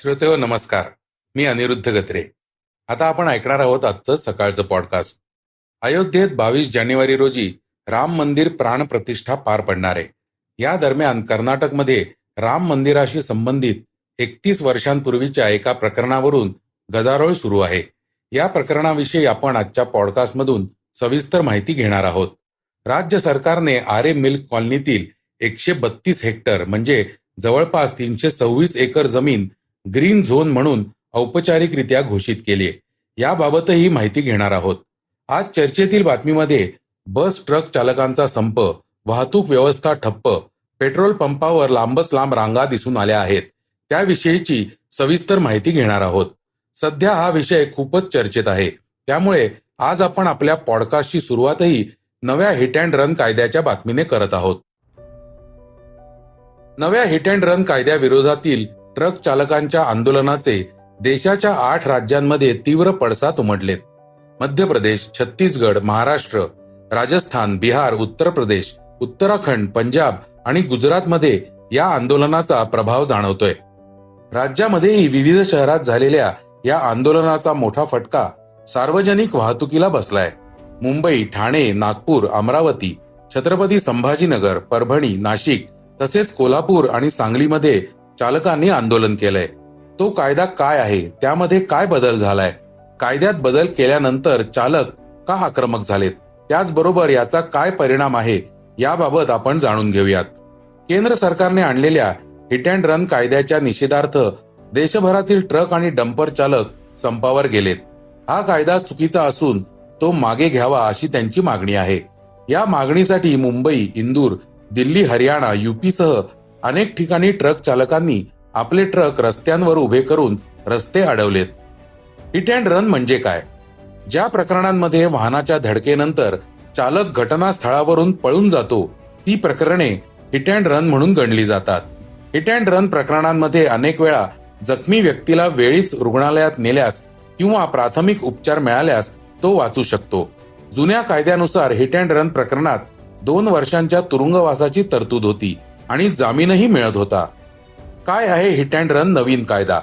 श्रोतेहो नमस्कार. मी अनिरुद्ध गत्रे. आता आपण ऐकणार आहोत आजचं सकाळचं पॉडकास्ट अयोध्येत बावीस जानेवारी रोजी राम मंदिर प्राण प्रतिष्ठा पार पडणार आहे. या दरम्यान कर्नाटकमध्ये राम मंदिराशी संबंधित एकतीस वर्षांपूर्वीच्या एका प्रकरणावरून गदारोळ सुरू आहे. या प्रकरणाविषयी आपण आजच्या पॉडकास्टमधून सविस्तर माहिती घेणार आहोत. राज्य सरकारने आरे मिल्क कॉलनीतील एकशे बत्तीस हेक्टर म्हणजे जवळपास तीनशे सव्वीस एकर जमीन ग्रीन झोन म्हणून औपचारिकरित्या घोषित केली. याबाबतही माहिती घेणार आहोत. आज चर्चेतील बातमीमध्ये बस ट्रक चालकांचा संप वाहतूक व्यवस्था ठप्प पेट्रोल पंपावर लांबच लांब रांगा दिसून आल्या आहेत. त्याविषयीची सविस्तर माहिती घेणार आहोत. सध्या हा विषय खूपच चर्चेत आहे. त्यामुळे आज आपण आपल्या पॉडकास्टची सुरुवातही नव्या हिट अँड रन कायद्याच्या बातमीने करत आहोत. नव्या हिट अँड रन कायद्याविरोधातील ट्रक चालकांच्या आंदोलनाचे देशाच्या आठ राज्यांमध्ये तीव्र पडसाद उमटलेत. मध्य प्रदेश छत्तीसगड महाराष्ट्र राजस्थान बिहार उत्तर प्रदेश उत्तराखंड पंजाब आणि गुजरातमध्ये या आंदोलनाचा प्रभाव जाणवतोय. राज्यामध्येही विविध शहरात झालेल्या या आंदोलनाचा मोठा फटका सार्वजनिक वाहतुकीला बसलाय. मुंबई ठाणे नागपूर अमरावती छत्रपती संभाजीनगर परभणी नाशिक तसेच कोल्हापूर आणि सांगलीमध्ये चालकांनी आंदोलन केलंय. तो कायदा काय आहे? त्यामध्ये काय बदल झालाय? कायद्यात बदल केल्यानंतर चालक का आक्रमक झालेत? त्याचबरोबर याचा काय परिणाम आहे? याबाबत आपण जाणून घेऊयात. केंद्र सरकारने आणलेल्या हिट अँड रन कायद्याच्या निषेधार्थ देशभरातील ट्रक आणि डंपर चालक संपावर गेलेत. हा कायदा चुकीचा असून तो मागे घ्यावा अशी त्यांची मागणी आहे. या मागणीसाठी मुंबई इंदूर दिल्ली हरियाणा युपीसह सह अनेक ठिकाणी ट्रक चालकांनी आपले ट्रक रस्त्यांवर उभे करून रस्ते अडवलेत. हिट अँड रन म्हणजे काय? ज्या प्रकरणांमध्ये वाहनाच्या धडकेनंतर चालक घटनास्थळावरून पळून जातो ती प्रकरणे हिट अँड रन म्हणून गणली जातात. हिट अँड रन प्रकरणांमध्ये अनेक वेळा जखमी व्यक्तीला वेळीच रुग्णालयात नेल्यास किंवा प्राथमिक उपचार मिळाल्यास तो वाचू शकतो. जुन्या कायद्यानुसार हिट अँड रन प्रकरणात दोन वर्षांच्या तुरुंगवासाची तरतूद होती. आणि जामीनही मिळत होता. काय आहे हिट अँड रन नवीन कायदा?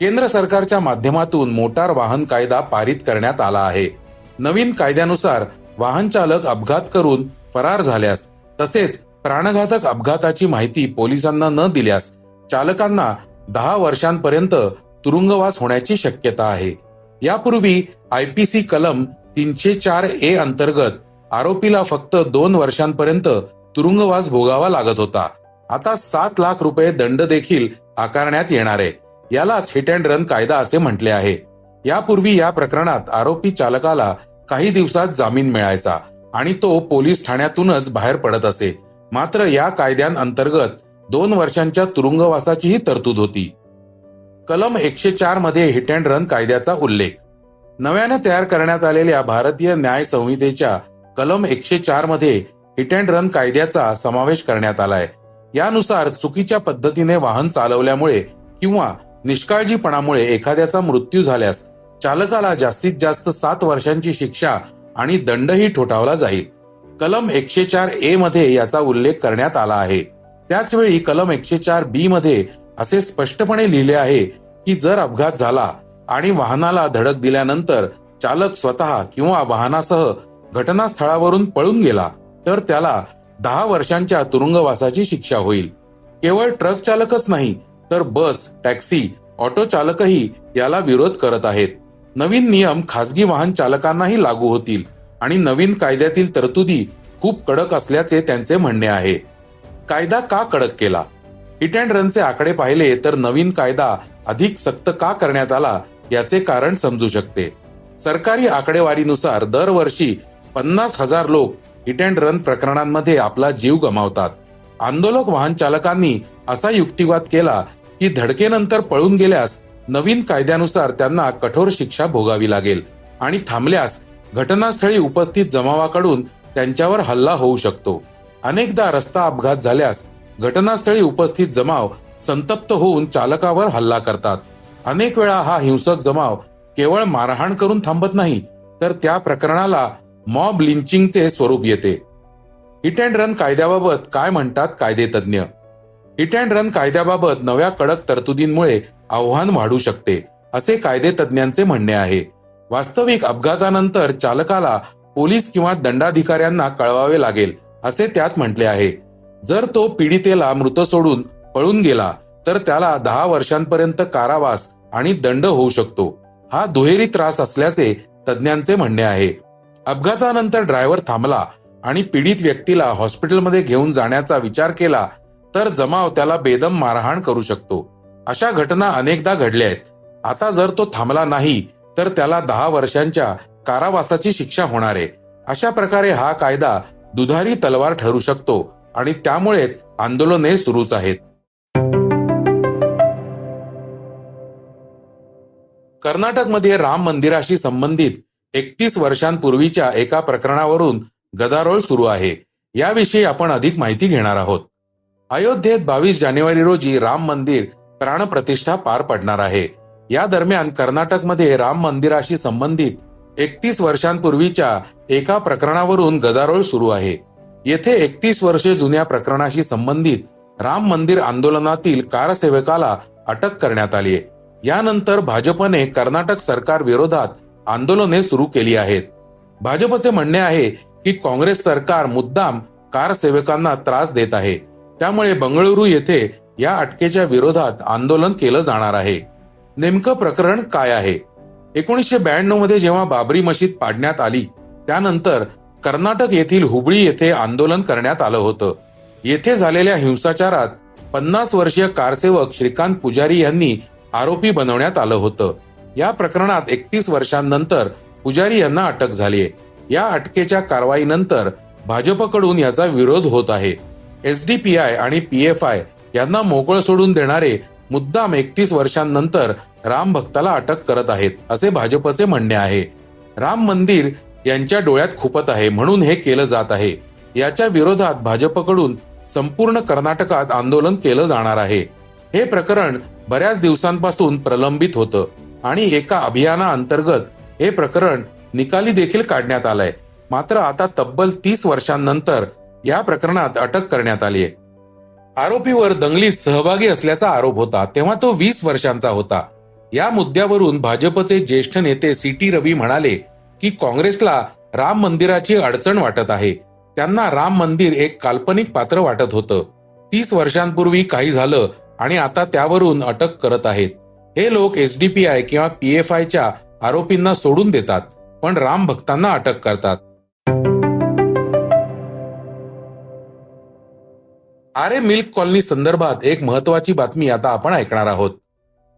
केंद्र सरकारच्या माध्यमातून मोटार वाहन कायदा पारित करण्यात आला आहे. नवीन कायद्यानुसार वाहन चालक अपघात करून फरार झाल्यास तसेच प्राणघातक अपघाताची माहिती पोलिसांना न दिल्यास चालकांना दहा वर्षांपर्यंत तुरुंगवास होण्याची शक्यता आहे. यापूर्वी आयपीसी कलम तीनशे चार ए अंतर्गत आरोपीला फक्त दोन वर्षांपर्यंत तुरुंगवास भोगावा लागत होता. आता सात लाख रुपये दंड देखील आकारण्यात येणार. आहे यालाच हिट अँड रन कायदा असे म्हटले आहे. यापूर्वी या प्रकरणात आरोपी चालकाला काही दिवसात जामीन मिळायचा आणि तो पोलीस ठाण्यातूनच बाहेर पडत असे. मात्र या कायद्यांअंतर्गत दोन वर्षांच्या तुरुंगवासाचीही तरतूद होती. कलम एकशे चारमध्ये हिट अँड रन कायद्याचा उल्लेख. नव्याने तयार करण्यात आलेल्या भारतीय न्याय संहितेच्या कलम एकशे चारमध्ये हिट अँड रन कायद्याचा समावेश करण्यात आलाय. यानुसार चुकीच्या पद्धतीने वाहन चालवल्यामुळे किंवा निष्काळजीपणामुळे एखाद्याचा मृत्यू झाल्यास चालकाला जास्तीत जास्त सात वर्षांची शिक्षा आणि दंडही ठोठावला जाईल. कलम एकशे चार ए मध्ये याचा उल्लेख करण्यात आला आहे. त्याचवेळी कलम एकशे चार बी मध्ये असे स्पष्टपणे लिहिले आहे की जर अपघात झाला आणि वाहनाला धडक दिल्यानंतर चालक स्वतः किंवा वाहनासह घटनास्थळावरून पळून गेला तर त्याला दहा वर्षांच्या तुरुंगवासाची शिक्षा होईल. केवळ ट्रक चालकच नाही तर बस टॅक्सी ऑटो चालकही याला विरोध करत आहेत. नवीन नियम खासगी वाहन चालकांनाही लागू होतील आणि नवीन कायद्यातील तरतुदी खूप कडक असल्याचे त्यांचे म्हणणे आहे. कायदा का कडक केला? हिट अँड रनचे आकडे पाहिले तर नवीन कायदा अधिक सक्त का करण्यात आला याचे कारण समजू शकते. सरकारी आकडेवारीनुसार दरवर्षी पन्नास हजार लोक हिट अँड रन प्रकरणांमध्ये आपला जीव गमावतात. आंदोलक वाहन चालकांनी असा युक्तिवाद केला की धडकेनंतर पळून गेल्यास नवीन कायद्यानुसार त्यांना कठोर शिक्षा भोगावी लागेल आणि थांबल्यास घटनास्थळी उपस्थित जमावाकडून त्यांच्यावर हल्ला होऊ शकतो. अनेकदा रस्ता अपघात झाल्यास घटनास्थळी उपस्थित जमाव संतप्त होऊन चालकावर हल्ला करतात. अनेक वेळा हा हिंसक जमाव केवळ मारहाण करून थांबत नाही तर त्या प्रकरणाला मॉब लिंचिंगचे स्वरूप येते. हिट अँड रन कायद्याबाबत काय म्हणतात कायदेतज्ञ? हिट अँड रन कायद्याबाबत नव्या कडक तरतुदींमुळे आव्हान वाढू शकते असे कायदे तज्ज्ञांचे म्हणणे आहे. वास्तविक अपघातानंतर चालकाला पोलीस किंवा दंडाधिकाऱ्यांना कळवावे लागेल असे त्यात म्हटले आहे. जर तो पीडितेला मृत सोडून पळून गेला तर त्याला दहा वर्षांपर्यंत कारावास आणि दंड होऊ शकतो. हा दुहेरी त्रास असल्याचे तज्ज्ञांचे म्हणणे आहे. अपघातानंतर ड्रायव्हर थांबला आणि पीडित व्यक्तीला हॉस्पिटलमध्ये घेऊन जाण्याचा विचार केला तर जमाव त्याला बेदम मारहाण करू शकतो. अशा घटना अनेकदा घडल्या आहेत. आता जर तो थांबला नाही तर त्याला दहा वर्षांच्या कारावासाची शिक्षा होणार आहे. अशा प्रकारे हा कायदा दुधारी तलवार ठरू शकतो आणि त्यामुळेच आंदोलने सुरूच आहेत. कर्नाटकमध्ये राम मंदिराशी संबंधित एकतीस वर्षांपूर्वीच्या एका प्रकरणावरून गदारोळ सुरू आहे. याविषयी आपण अधिक माहिती घेणार आहोत. अयोध्येत बावीस जानेवारी रोजी राम मंदिर प्राणप्रतिष्ठा पार पडणार आहे. या दरम्यान कर्नाटकमध्ये राम मंदिराशी संबंधित एकतीस वर्षांपूर्वीच्या एका प्रकरणावरून गदारोळ सुरू आहे. येथे एकतीस वर्षे जुन्या प्रकरणाशी संबंधित राम मंदिर आंदोलनातील कारसेवकाला अटक करण्यात आली यानंतर भाजपने कर्नाटक सरकार विरोधात आंदोलने सुरू केली आहेत. भाजपचे म्हणणे आहे की काँग्रेस सरकार मुद्दाम कारसेवकांना त्रास देत आहे. त्यामुळे बंगळुरू येथे या अटकेच्या विरोधात आंदोलन केलं जाणार आहे. नेमकं प्रकरण काय आहे? एकोणीसशे ब्याण्णवमध्ये जेव्हा बाबरी मशीद पाडण्यात आली त्यानंतर कर्नाटक येथील हुबळी येथे आंदोलन करण्यात आलं होतं. येथे झालेल्या हिंसाचारात पन्नास वर्षीय कारसेवक श्रीकांत पुजारी यांनी आरोपी बनवण्यात आलं होतं. या प्रकरणात एकतीस वर्षांनंतर पुजारी यांना अटक झाली आहे. या अटकेच्या कारवाईनंतर भाजपकडून याचा विरोध होत आहे. एस डी पी आय आणि पी एफ आय यांना मोकळ सोडून देणारे मुद्दाम एकतीस वर्षांनंतर राम भक्ताला अटक करत आहेत असे भाजपचे म्हणणे आहे. राम मंदिर यांच्या डोळ्यात खुपत आहे म्हणून हे केलं जात आहे. याच्या विरोधात भाजपकडून संपूर्ण कर्नाटकात आंदोलन केलं जाणार आहे. हे प्रकरण बऱ्याच दिवसांपासून प्रलंबित होतं. आणि एका अभियाना अंतर्गत हे प्रकरण निकाली देखील काढण्यात आलंय. मात्र आता तब्बल तीस वर्षांनंतर या प्रकरणात अटक करण्यात आली आहे. आरोपीवर दंगलीत सहभागी असल्याचा आरोप होता तेव्हा तो वीस वर्षांचा होता. या मुद्द्यावरून भाजपचे ज्येष्ठ नेते सी टी रवी म्हणाले की काँग्रेसला राम मंदिराची अडचण वाटत आहे. त्यांना राम मंदिर एक काल्पनिक पात्र वाटत होतं. तीस वर्षांपूर्वी काही झालं आणि आता त्यावरून अटक करत आहेत. हे लोक एस डी पी आय किंवा पीएफआयच्या आरोपींना सोडून देतात पण राम भक्तांना अटक करतात. आरे मिल्क कॉलनी संदर्भात एक महत्वाची बातमी आता आपण ऐकणार आहोत.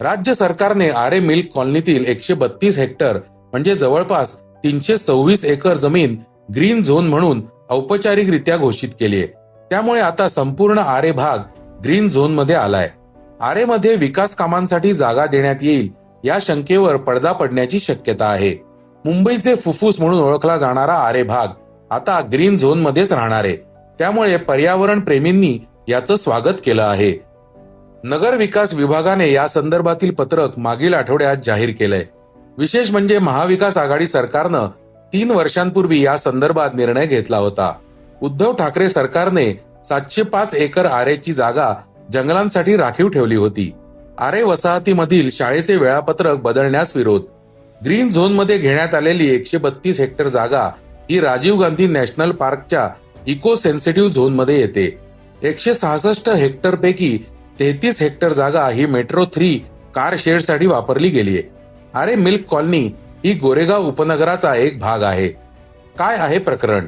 राज्य सरकारने आरे मिल्क कॉलनीतील एकशे बत्तीस हेक्टर म्हणजे जवळपास तीनशे सव्वीस एकर जमीन ग्रीन झोन म्हणून औपचारिकरित्या घोषित केली आहे. त्यामुळे आता संपूर्ण आरे भाग ग्रीन झोनमध्ये आलाय. आरेमध्ये विकास कामांसाठी जागा देण्यात येईल या शंकेवर पडदा पडण्याची शक्यता आहे. मुंबईचे फुफ्फुस म्हणून ओळखला जाणारा आरे भाग आता ग्रीन झोन मध्येच राहणार आहे. त्यामुळे पर्यावरण प्रेमींनी याचं स्वागत केलं आहे. नगर विकास विभागाने या संदर्भातील पत्रक मागील आठवड्यात जाहीर केलंय. विशेष म्हणजे महाविकास आघाडी सरकारनं तीन वर्षांपूर्वी या संदर्भात निर्णय घेतला होता. उद्धव ठाकरे सरकारने सातशे पाच एकर आरेची जागा जंगलांसाठी राखीव ठेवली होती. आरे वसाहतीमधील शाळेचे वेळापत्रक बदलण्यास विरोध. ग्रीन झोनमध्ये घेण्यात आलेली एकशे बत्तीस हेक्टर जागा ही राजीव गांधी नॅशनल पार्कच्या इको सेन्सिटिव्ह झोनमध्ये येते. एकशे सहासष्ट हेक्टर पैकी तेहतीस हेक्टर जागा ही मेट्रो थ्री कार शेडसाठी वापरली गेली आहे आरे मिल्क कॉलनी ही गोरेगाव उपनगराचा एक भाग आहे. काय आहे प्रकरण?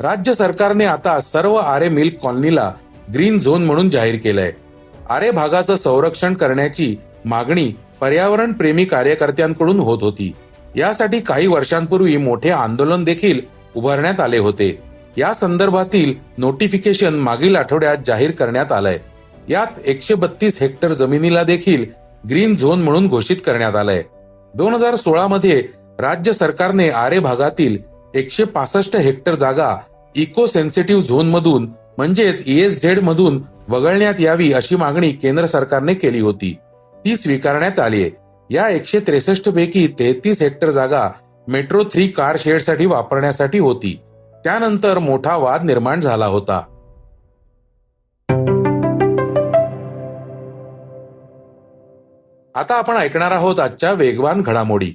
राज्य सरकारने आता सर्व आरे मिल्क कॉलनीला ग्रीन झोन म्हणून जाहीर केलंय. आरे भागाचं संरक्षण करण्याची मागणी पर्यावरण प्रेमी कार्यकर्त्यांकडून होत होती. यासाठी काही वर्षांपूर्वी मोठे आंदोलन देखील उभारण्यात आले होते. या संदर्भातील नोटिफिकेशन मागील आठवड्यात जाहीर करण्यात आलंय. यात एकशे बत्तीस हेक्टर जमिनीला देखील ग्रीन झोन म्हणून घोषित करण्यात आलंय. दोन हजार सोळा मध्ये राज्य सरकारने आरे भागातील एकशे पासष्ट हेक्टर जागा इको सेन्सिटिव्ह झोन मधून म्हणजेच ईएस झेड मधून वगळण्यात यावी अशी मागणी केंद्र सरकारने केली होती. ती स्वीकारण्यात आली या एकशे त्रेसष्ट पैकी तेहतीस हेक्टर जागा मेट्रो थ्री कार शेडसाठी वापरण्यासाठी होती. त्यानंतर मोठा वाद निर्माण झाला होता. आता आपण ऐकणार आहोत आजच्या वेगवान घडामोडी.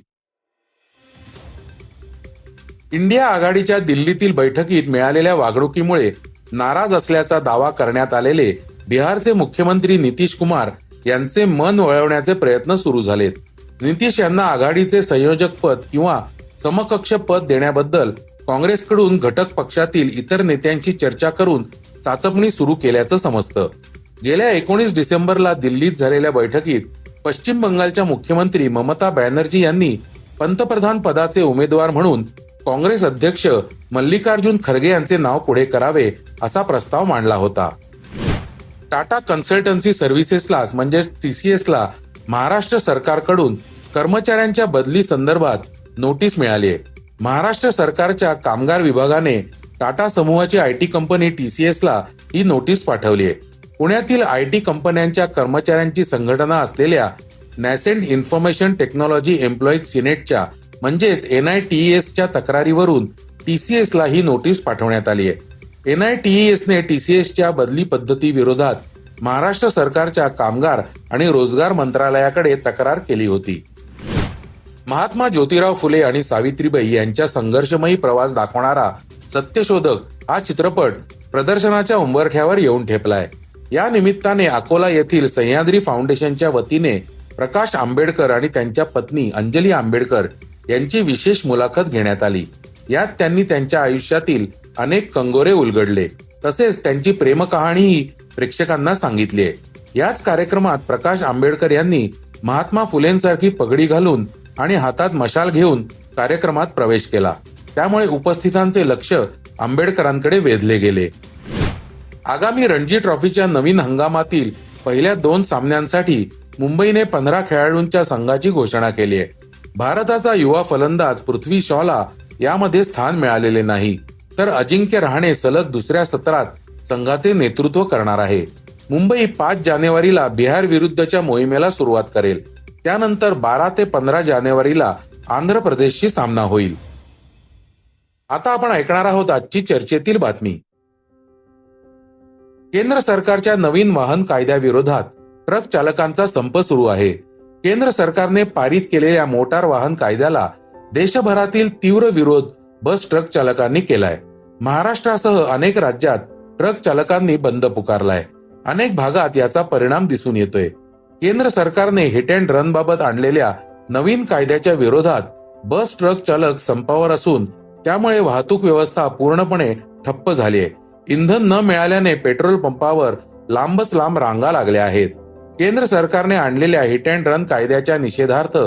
इंडिया आघाडीच्या दिल्लीतील बैठकीत मिळालेल्या वागणुकीमुळे नाराज असल्याचा दावा करण्यात आलेले बिहारचे मुख्यमंत्री नितीश कुमार यांचे मन वळवण्याचे प्रयत्न सुरू झालेत. नितीश यांना आघाडीचे संयोजक पद किंवा समकक्ष पद देण्याबद्दल काँग्रेसकडून घटक पक्षातील इतर नेत्यांची चर्चा करून चाचपणी सुरू केल्याचं समजतं. गेल्या एकोणीस डिसेंबरला दिल्लीत झालेल्या बैठकीत पश्चिम बंगालच्या मुख्यमंत्री ममता बॅनर्जी यांनी पंतप्रधान पदाचे उमेदवार म्हणून काँग्रेस अध्यक्ष मल्लिकार्जुन खरगे यांचे नाव पुढे करावे असा प्रस्ताव मांडला होता. टाटा कन्सल्टन्सी सर्व्हिसेसला म्हणजे टीसीएसला महाराष्ट्र सरकारकडून कर्मचाऱ्यांच्या बदली संदर्भात नोटीस मिळाली आहे महाराष्ट्र सरकारच्या कामगार विभागाने टाटा समूहाची आय टी कंपनी टीसीएसला ही नोटीस पाठवली आहे पुण्यातील आय टी कंपन्यांच्या कर्मचाऱ्यांची संघटना असलेल्या नॅसेंट इन्फॉर्मेशन टेक्नॉलॉजी एम्प्लॉईज सिनेटच्या म्हणजेच एन आय टी एसच्या तक्रारीवरून टीसीएसला ही नोटीस पाठवण्यात आली आहे. एन आय टी टीसीएसच्या बदली पद्धती विरोधात महाराष्ट्र सरकारच्या कामगार आणि रोजगार मंत्रालयाकडे तक्रार केली होती. महात्मा ज्योतिराव फुले आणि सावित्रीबाई यांच्या संघर्षमयी प्रवास दाखवणारा सत्यशोधक हा चित्रपट प्रदर्शनाच्या उंबरठ्यावर येऊन ठेपलाय. या निमित्ताने अकोला येथील सह्याद्री फाउंडेशनच्या वतीने प्रकाश आंबेडकर आणि त्यांच्या पत्नी अंजली आंबेडकर यांची विशेष मुलाखत घेण्यात आली. यात त्यांनी त्यांच्या आयुष्यातील अनेक कंगोरे उलगडले. तसेच त्यांची प्रेमकहाणीही प्रेक्षकांना सांगितली आहे. याच कार्यक्रमात प्रकाश आंबेडकर यांनी महात्मा फुलेंसारखी पगडी घालून आणि हातात मशाल घेऊन कार्यक्रमात प्रवेश केला. त्यामुळे उपस्थितांचे लक्ष आंबेडकरांकडे वेधले गेले. आगामी रणजी ट्रॉफीच्या नवीन हंगामातील पहिल्या दोन सामन्यांसाठी मुंबईने पंधरा खेळाडूंच्या संघाची घोषणा केली आहे. भारताचा युवा फलंदाज पृथ्वी शॉला यामध्ये स्थान मिळालेले नाही. तर अजिंक्य रहाणे सलग दुसऱ्या सत्रात संघाचे नेतृत्व करणार आहे. मुंबई पाच जानेवारीला बिहार विरुद्धच्या मोहिमेला सुरुवात करेल. त्यानंतर बारा ते पंधरा जानेवारीला आंध्र प्रदेशशी सामना होईल. आता आपण ऐकणार आहोत आजची चर्चेतील बातमी. केंद्र सरकारच्या नवीन वाहन कायद्याविरोधात ट्रक चालकांचा संप सुरू आहे. केंद्र सरकारने पारित केलेल्या मोटार वाहन कायद्याला देशभरातील तीव्र विरोध बस ट्रक चालकांनी केलाय. महाराष्ट्रासह अनेक राज्यात ट्रक चालकांनी बंद पुकारलाय. अनेक भागात याचा परिणाम दिसून येतोय. केंद्र सरकारने हिट अँड रन बाबत आणलेल्या नवीन कायद्याच्या विरोधात बस ट्रक चालक संपावर असून त्यामुळे वाहतूक व्यवस्था पूर्णपणे ठप्प झाली आहे इंधन न मिळाल्याने पेट्रोल पंपावर लांबच लांब रांगा लागल्या आहेत. केंद्र सरकारने आणलेल्या हिट अँड रन कायद्याच्या निषेधार्थ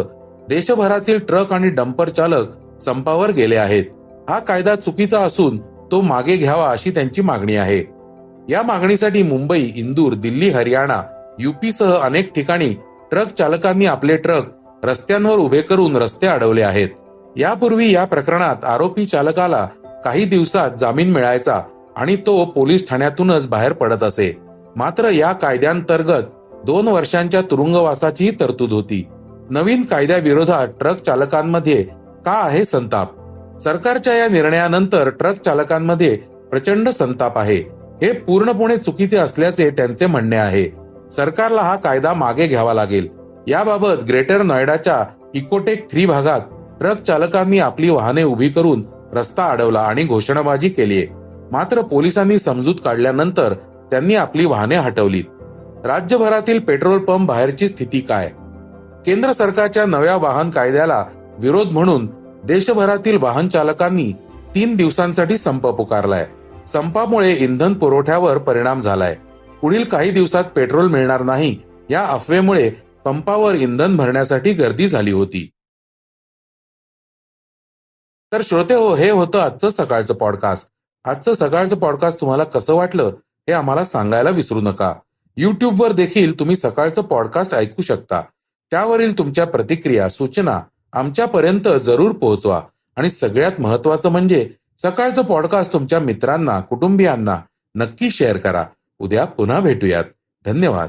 देशभरातील ट्रक आणि डंपर चालक संपावर गेले आहेत. हा कायदा चुकीचा असून तो मागे घ्यावा अशी त्यांची मागणी आहे. या मागणीसाठी मुंबई इंदूर दिल्ली हरियाणा युपीसह अनेक ठिकाणी ट्रक चालकांनी आपले ट्रक रस्त्यांवर उभे करून रस्ते अडवले आहेत. यापूर्वी या प्रकरणात आरोपी चालकाला काही दिवसात जामीन मिळायचा आणि तो पोलीस ठाण्यातूनच बाहेर पडत असे. मात्र या कायद्यांतर्गत दोन वर्षांच्या तुरुंगवासाचीही तरतूद होती. नवीन कायद्याविरोधात ट्रक चालकांमध्ये का आहे संताप? सरकारच्या या निर्णयानंतर ट्रक चालकांमध्ये प्रचंड संताप आहे. हे पूर्णपणे चुकीचे असल्याचे त्यांचे म्हणणे आहे. सरकारला हा कायदा मागे घ्यावा लागेल. याबाबत ग्रेटर नोएडाच्या इकोटेक थ्री भागात ट्रक चालकांनी आपली वाहने उभी करून रस्ता अडवला आणि घोषणाबाजी केली मात्र पोलिसांनी समजूत काढल्यानंतर त्यांनी आपली वाहने हटवलीत. राज्यभरातील पेट्रोल पंप बाहेरची स्थिती काय? केंद्र सरकारच्या नव्या वाहन कायद्याला विरोध म्हणून देशभरातील वाहन चालकांनी तीन दिवसांसाठी संप पुकारलाय. संपामुळे इंधन पुरवठ्यावर परिणाम झालाय. पुढील काही दिवसात पेट्रोल मिळणार नाही या अफवेमुळे पंपावर इंधन भरण्यासाठी गर्दी झाली होती. तर श्रोते हो हे होतं आजचं सकाळचं पॉडकास्ट आजचं सकाळचं पॉडकास्ट तुम्हाला कसं वाटलं हे आम्हाला सांगायला विसरू नका. युट्यूबवर देखील तुम्ही सकाळचं पॉडकास्ट ऐकू शकता. त्यावरील तुमच्या प्रतिक्रिया सूचना आमच्यापर्यंत जरूर पोहोचवा. आणि सगळ्यात महत्वाचं म्हणजे सकाळचं पॉडकास्ट तुमच्या मित्रांना कुटुंबियांना नक्की शेअर करा. उद्या पुन्हा भेटूयात. धन्यवाद.